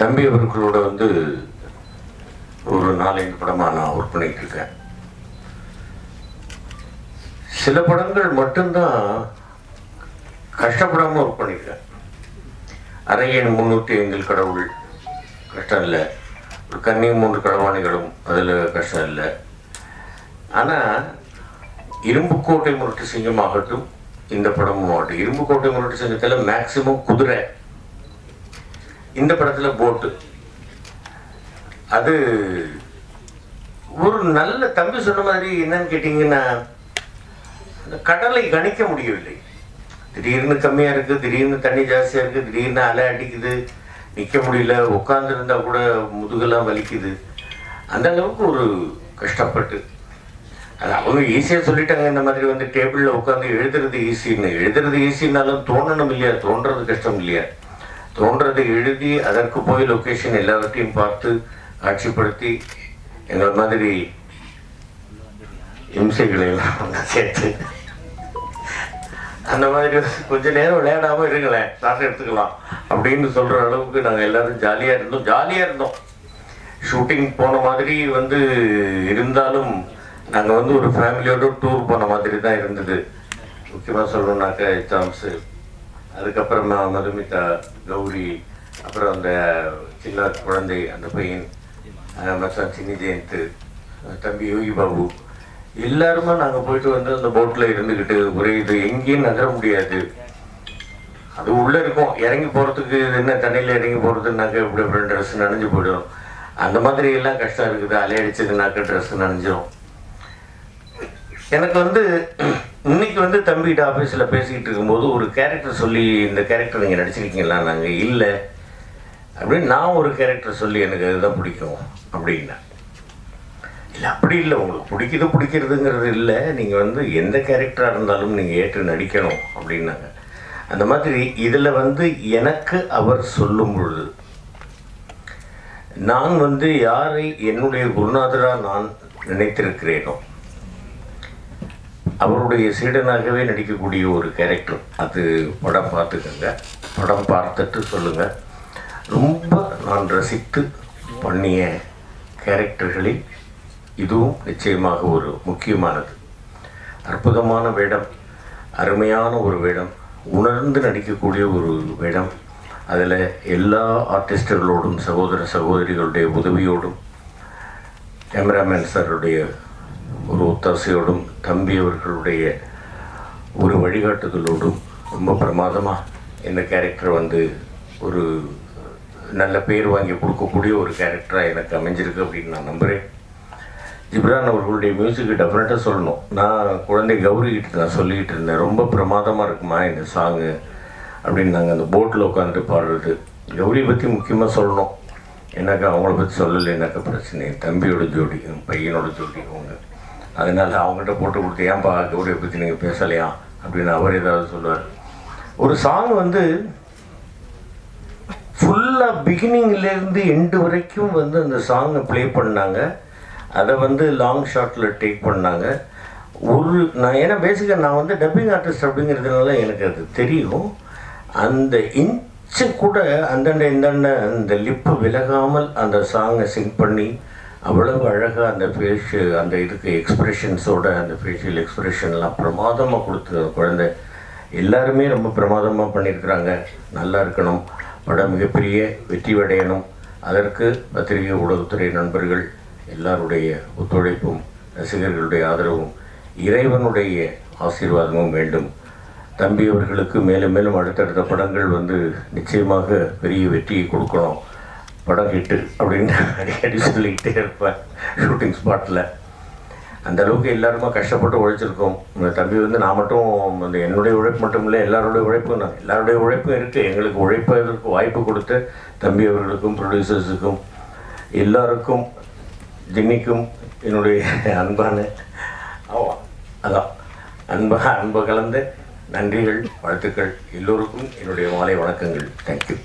தம்பி அவர்களோட வந்து ஒரு நாலஞ்சு படமாக நான் ஒர்க் பண்ணிட்டு இருக்கேன். சில படங்கள் மட்டும்தான் கஷ்டப்படாமல் ஒர்க் பண்ணியிருக்கேன் அரையன் முன்னூற்றி ஐந்தில் கடவுள் கஷ்டம் இல்லை. ஒரு கன்னி மூன்று கடவாணிகளும் அதில் கஷ்டம் இல்லை. ஆனால் இரும்புக்கோட்டை முரட்டு சிங்கம் ஆகட்டும் இந்த படமும் ஆகட்டும் இரும்புக்கோட்டை முரட்டு சிங்கத்தில் மேக்சிமம் குதிரை. இந்த படத்தில் போட்டு. அது ஒரு நல்ல தம்பி சொன்ன மாதிரி என்னன்னு கேட்டிங்கன்னா அந்த கடலை கணிக்க முடியவில்லை. திடீர்னு கம்மியாக இருக்குது திடீர்னு தண்ணி ஜாஸ்தியாக இருக்குது திடீர்னு அலை அடிக்குது நிற்க முடியல உட்காந்துருந்தா கூட முதுகெல்லாம் வலிக்குது. அந்த அளவுக்கு ஒரு கஷ்டப்பட்டு. அது அவங்க ஈஸியாக சொல்லிட்டாங்க இந்த மாதிரி வந்து டேபிளில் உட்காந்து எழுதுறது ஈஸின்னு எழுதுறது ஈஸின்னாலும் தோணணும் இல்லையா? தோன்றது கஷ்டம் இல்லையா? தோன்றதை எழுதி அதற்கு போய் லொக்கேஷன் எல்லாவற்றையும் பார்த்து காட்சிப்படுத்தி எங்கள் மாதிரி இம்சைகளை எல்லாம் சேர்த்து. அந்த மாதிரி கொஞ்ச நேரம் விளையாடாமல் இருங்களேன் கிளாஸ் எடுத்துக்கலாம் அப்படின்னு சொல்கிற அளவுக்கு நாங்கள் எல்லாரும் ஜாலியாக இருந்தோம். ஜாலியாக இருந்தோம். ஷூட்டிங் போன மாதிரி வந்து இருந்தாலும் நாங்கள் வந்து ஒரு ஃபேமிலியோடு டூர் போன மாதிரி தான் இருந்தது. முக்கியமாக சொல்லணுன்னாக்க எக்ஸாம்ஸு. அதுக்கப்புறமா மதுமிதா கௌரி அப்புறம் அந்த சின்ன குழந்தை அந்த பையன் அஹ் மச்சான் சின்னி ஜெயந்த் தம்பி யோகி பாபு எல்லாருமே நாங்கள் போயிட்டு வந்து அந்த போட்டில் இருந்துக்கிட்டு ஒரே இது எங்கேயும் நகர முடியாது. அது உள்ளே இருக்கும். இறங்கி போகிறதுக்கு என்ன தண்ணியில் இறங்கி போகிறதுனாக்க இப்படி இப்படி ட்ரெஸ் நனைஞ்சு போயிடும். அந்த மாதிரி எல்லாம் கஷ்டம் இருக்குது. அலையடிச்சதுனாக்க ட்ரெஸ் நனைஞ்சிடும் எனக்கு வந்து இன்னைக்கு வந்து தம்பிகிட்ட ஆஃபீஸில் பேசிக்கிட்டு இருக்கும்போது ஒரு கேரக்டர் சொல்லி இந்த கேரக்டர் நீங்கள் நடிச்சிருக்கீங்களா? நாங்கள் இல்லை. அப்படின்னு நான் ஒரு கேரக்டர் சொல்லி எனக்கு அதுதான் பிடிக்கும் அப்படின்னா. இல்லை அப்படி இல்லை. உங்களுக்கு பிடிக்குது பிடிக்கிறதுங்கிறது இல்லை. நீங்கள் வந்து எந்த கேரக்டராக இருந்தாலும் நீங்கள் ஏற்று நடிக்கணும் அப்படின்னாங்க. அந்த மாதிரி இதில் வந்து எனக்கு அவர் சொல்லும் பொழுது நான் வந்து யாரை என்னுடைய குருநாதராக நான் நினைத்திருக்கிறேனோ அவருடைய சீடனாகவே நடிக்கக்கூடிய ஒரு கேரக்டர் அது படம் பார்த்துக்கங்க. படம் பார்த்துட்டு சொல்லுங்கள் ரொம்ப நான் ரசித்து பண்ணிய கேரக்டர்களில் இதுவும் நிச்சயமாக ஒரு முக்கியமானது. அற்புதமான வேடம் அருமையான ஒரு வேடம் உணர்ந்து நடிக்கக்கூடிய ஒரு வேடம். அதில் எல்லா ஆர்டிஸ்டுகளோடும் சகோதர சகோதரிகளுடைய உதவியோடும் கேமராமேன் சாருடைய ஒரு ஒத்தாசையோடும் தம்பி அவர்களுடைய ஒரு வழிகாட்டுதலோடும் ரொம்ப பிரமாதமாக இந்த கேரக்டர் வந்து ஒரு நல்ல பேர் வாங்கி கொடுக்கக்கூடிய ஒரு கேரக்டராக எனக்கு அமைஞ்சிருக்கு அப்படின்னு நான் நம்புகிறேன் ஜிப்ரான் அவர்களுடைய மியூசிக்கு டெஃபினட்டாக சொல்லணும். நான் குழந்தை கௌரி நான் சொல்லிக்கிட்டு இருந்தேன். ரொம்ப பிரமாதமாக இருக்குமா இந்த சாங்கு அப்படின்னு நாங்கள் அந்த போட்டில் உட்காந்துட்டு பாடுறது. கௌரியை பற்றி முக்கியமாக சொல்லணும். எனக்கு அவங்கள பற்றி சொல்லலைன்னாக்கா பிரச்சனை? தம்பியோட ஜோடி பையனோட ஜோடி அவங்க அதனால் அவங்கள்ட்ட போட்டு கொடுத்து ஏன்பா கௌரியை பற்றி நீங்கள் பேசலையா? அப்படின்னு அவர் ஏதாவது சொல்லுவார். ஒரு சாங் வந்து ஃபுல்லாக பிகினிங்லேருந்து எண்டு வரைக்கும் வந்து அந்த சாங்கை ப்ளே பண்ணாங்க. அதை வந்து லாங் ஷாட்டில் டேக் பண்ணாங்க. ஒரு நான் ஏன்னா பேசிக்காக நான் வந்து டப்பிங் ஆர்டிஸ்ட் அப்படிங்கிறதுனால எனக்கு அது தெரியும். அந்த இன்ச்சு கூட அந்தண்ட இந்தாண்ட அந்த லிப்பு விலகாமல் அந்த சாங்கை சிங் பண்ணி அவ்வளவு அழகாக அந்த ஃபேஷு அந்த இதுக்கு எக்ஸ்ப்ரெஷன்ஸோட அந்த ஃபேஷியல் எக்ஸ்ப்ரெஷன்லாம் பிரமாதமாக கொடுத்து அந்த குழந்தை. எல்லாருமே ரொம்ப பிரமாதமாக பண்ணியிருக்கிறாங்க. நல்லா இருக்கணும். படம் மிகப்பெரிய வெற்றி அடையணும். அதற்கு பத்திரிகை ஊடகத்துறை நண்பர்கள் எல்லாருடைய ஒத்துழைப்பும் ரசிகர்களுடைய ஆதரவும் இறைவனுடைய ஆசீர்வாதமும் வேண்டும். தம்பி அவர்களுக்கு மேலும் மேலும் அடுத்தடுத்த படங்கள் வந்து நிச்சயமாக பெரிய வெற்றியை கொடுக்கணும். படம் ஹிட்டு அப்படின்னு அடிக்கடி சொல்லிக்கிட்டே இருப்பேன் ஷூட்டிங் ஸ்பாட்டில் அந்த அளவுக்கு எல்லாருமே கஷ்டப்பட்டு உழைச்சிருக்கோம். இந்த தம்பி வந்து நான் மட்டும் அந்த என்னுடைய உழைப்பு மட்டும் இல்லை எல்லாருடைய உழைப்பும் நான். எல்லாருடைய உழைப்பும் இருக்குது எங்களுக்கு உழைப்பதற்கு வாய்ப்பு கொடுத்து தம்பி அவர்களுக்கும் ப்ரொடியூசர்ஸுக்கும் எல்லாருக்கும் ஜின்னிக்கும் என்னுடைய அன்பான அதான். அன்பா அன்பு கலந்த நன்றிகள் வாழ்த்துக்கள். எல்லோருக்கும் என்னுடைய மாலை வணக்கங்கள். தேங்க்யூ